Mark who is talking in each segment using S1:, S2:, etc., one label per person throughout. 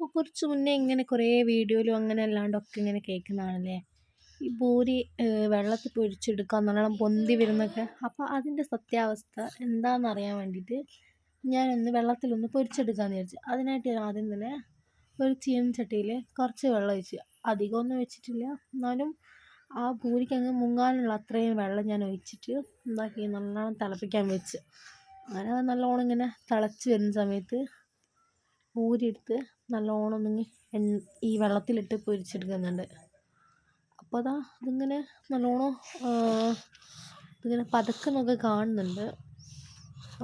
S1: അപ്പോൾ കുറച്ച് മുന്നേ ഇങ്ങനെ കുറേ വീഡിയോയിലും അങ്ങനെ അല്ലാണ്ടൊക്കെ ഇങ്ങനെ കേൾക്കുന്നതാണല്ലേ? ഈ പൂരി വെള്ളത്തിൽ പൊരിച്ചെടുക്കുക നല്ലോണം പൊന്തി വരുന്നൊക്കെ അപ്പോൾ അതിന്റെ സത്യാവസ്ഥ എന്താണെന്ന് അറിയാൻ വേണ്ടിയിട്ട് ഞാനൊന്ന് വെള്ളത്തിലൊന്ന് പൊരിച്ചെടുക്കാമെന്ന് വിചാരിച്ചു. അതിനായിട്ട് ഞാൻ ആദ്യം തന്നെ ഒരു ചീനച്ചട്ടിയിൽ കുറച്ച് വെള്ളം ഒഴിച്ച്. അധികമൊന്നും വെച്ചിട്ടില്ല എന്നാലും ആ പൂരിക്ക് അങ്ങ് മുങ്ങാനുള്ള അത്രയും വെള്ളം ഞാൻ ഒഴിച്ചിട്ട് എന്താക്കി നല്ലോണം തിളപ്പിക്കാൻ വെച്ച്. അങ്ങനെ നല്ലോണം ഇങ്ങനെ തിളച്ച് വരുന്ന സമയത്ത് പൂരി എടുത്ത് നല്ലോണം ഒന്ന് എണ്ണ ഈ വെള്ളത്തിലിട്ട് പൊരിച്ചെടുക്കുന്നുണ്ട്. അപ്പോൾ അതാ ഇതിങ്ങനെ നല്ലോണം ഇതിങ്ങനെ പതക്കുന്നൊക്കെ കാണുന്നുണ്ട്.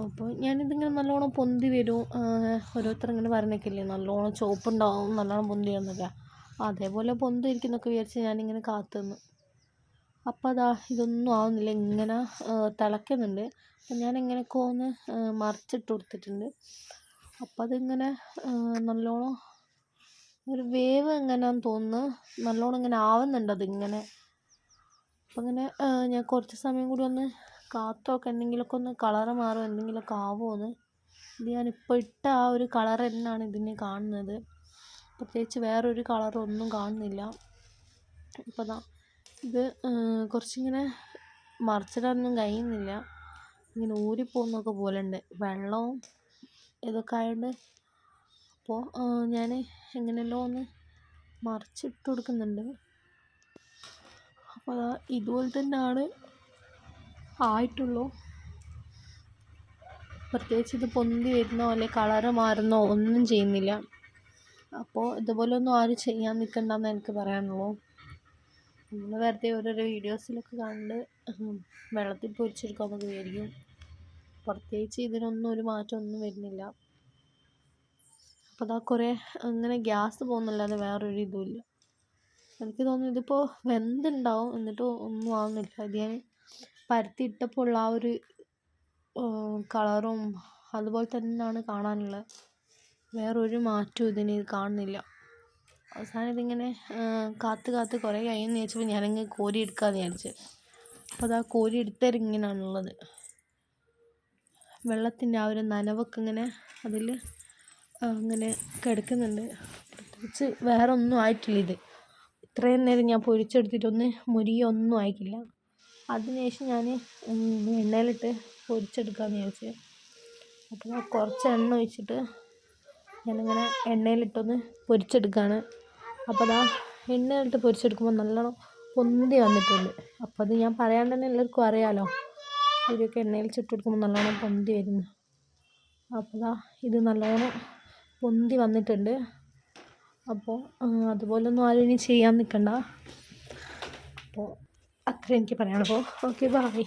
S1: അപ്പോൾ ഞാനിതിങ്ങനെ നല്ലോണം പൊന്തി വരും. ഓരോരുത്തർ ഇങ്ങനെ പറഞ്ഞേക്കില്ലേ നല്ലോണം ചുവപ്പുണ്ടാവും നല്ലോണം പൊന്തി വരുന്നൊക്കെ അതേപോലെ പൊന്തി ഇരിക്കുന്നൊക്കെ വിചാരിച്ച് ഞാനിങ്ങനെ കാത്തു നിന്നു അപ്പോൾ അതാ ഇതൊന്നും ആവുന്നില്ല ഇങ്ങനെ തിളയ്ക്കുന്നുണ്ട്. അപ്പം ഞാൻ എങ്ങനെയൊക്കെ ഒന്ന് മറിച്ചിട്ട് കൊടുത്തിട്ടുണ്ട്. അപ്പം അതിങ്ങനെ നല്ലോണം ഒരു വേവ് എങ്ങനെയാണെന്ന് തോന്നുന്നു. നല്ലോണം ഇങ്ങനെ ആവുന്നുണ്ട് അതിങ്ങനെ. അപ്പം ഞാൻ കുറച്ച് സമയം കൂടി ഒന്ന് കാത്തൊക്കെ എന്തെങ്കിലുമൊക്കെ ഒന്ന് കളറ് മാറും എന്തെങ്കിലുമൊക്കെ ആവുമോ എന്ന് ഇത് ഞാനിപ്പോൾ ഇട്ട ആ ഒരു കളർ തന്നെയാണ് ഇതിന് കാണുന്നത്. പ്രത്യേകിച്ച് വേറൊരു കളറൊന്നും കാണുന്നില്ല. അപ്പോൾ ദാ ഇത് കുറച്ചിങ്ങനെ മറിച്ചിടാനൊന്നും കഴിയുന്നില്ല. ഇങ്ങനെ ഊരിപ്പോകുന്നൊക്കെ പോലെ ഉണ്ട് വെള്ളവും ഇതൊക്കെ ആയതുകൊണ്ട് അപ്പോൾ ഞാൻ എങ്ങനെയല്ലോ ഒന്ന് മറിച്ചിട്ട് കൊടുക്കുന്നുണ്ട്. അപ്പോൾ അതാ ഇതുപോലെ തന്നെയാണ് ആയിട്ടുള്ളൂ. പ്രത്യേകിച്ച് ഇത് പൊന്തി വരുന്നോ അല്ലെ കളറ് മാറുന്നോ ഒന്നും ചെയ്യുന്നില്ല. അപ്പോൾ ഇതുപോലൊന്നും ആരും ചെയ്യാൻ നിൽക്കണ്ടെന്ന് എനിക്ക് പറയാനുള്ളൂ. നമ്മൾ വെറുതെ ഓരോരോ വീഡിയോസിലൊക്കെ കണ്ട് വെള്ളത്തിൽ പൊരിച്ചെടുക്കാമെന്നൊക്കെ വിചാരിക്കും. പ്രത്യേകിച്ച് ഇതിനൊന്നും ഒരു മാറ്റമൊന്നും വരുന്നില്ല. അപ്പോൾ അതാ കുറേ അങ്ങനെ ഗ്യാസ് പോകുന്നല്ലാതെ വേറൊരു ഇതുമില്ല. എനിക്ക് തോന്നുന്നു ഇതിപ്പോൾ വെന്തുണ്ടാവും. എന്നിട്ട് ഒന്നും ആവുന്നില്ല. ഇത് ഞാൻ പരത്തിയിട്ടപ്പോൾ ഉള്ള ആ ഒരു കളറും അതുപോലെ തന്നെയാണ് കാണാനുള്ളത്. വേറൊരു മാറ്റവും ഇതിന് കാണുന്നില്ല. അവസാനം ഇതിങ്ങനെ കാത്ത് കാത്ത് കുറേ കഴിയുമെന്ന് ചോദിച്ചപ്പോൾ ഞാനങ്ങ് കോരി എടുക്കാമെന്ന് വിചാരിച്ചു. അപ്പോൾ അതാ കോരി എടുത്തരം ഇങ്ങനെയാണുള്ളത് വെള്ളത്തിന്റെ ആ ഒരു നനവൊക്കെ ഇങ്ങനെ അതിൽ അങ്ങനെ കിടക്കുന്നുണ്ട്. പ്രത്യേകിച്ച് വേറെ ഒന്നും ആയിട്ടില്ല ഇത്. ഇത്രയും നേരം ഞാൻ പൊരിച്ചെടുത്തിട്ടൊന്ന് മുരിയൊന്നും ആയിക്കില്ല. അതിനുശേഷം ഞാൻ എണ്ണയിലിട്ട് പൊരിച്ചെടുക്കാമെന്ന് വിചാരിച്ചു. അപ്പോൾ കുറച്ച് എണ്ണ ഒഴിച്ചിട്ട് ഞാനിങ്ങനെ എണ്ണയിലിട്ടൊന്ന് പൊരിച്ചെടുക്കുകയാണ് അപ്പോൾ അതാ എണ്ണയിലിട്ട് പൊരിച്ചെടുക്കുമ്പോൾ നല്ലോണം പൊന്തി വന്നിട്ടുണ്ട്. അപ്പോൾ അത് ഞാൻ പറയാണ്ട് തന്നെ എല്ലാവർക്കും അറിയാമല്ലോ ഇതൊക്കെ എണ്ണയിൽ ചുട്ടെടുക്കുമ്പോൾ നല്ലോണം പൊന്തി വരുന്നു. അപ്പോൾ ദാ ഇത് നല്ലോണം പൊന്തി വന്നിട്ടുണ്ട്. അപ്പോൾ അതുപോലൊന്നും ആരും ഇനി ചെയ്യാൻ നിൽക്കണ്ട. അപ്പോൾ അത്രയും എനിക്ക് പറയാനുള്ളൂ. Okay bye.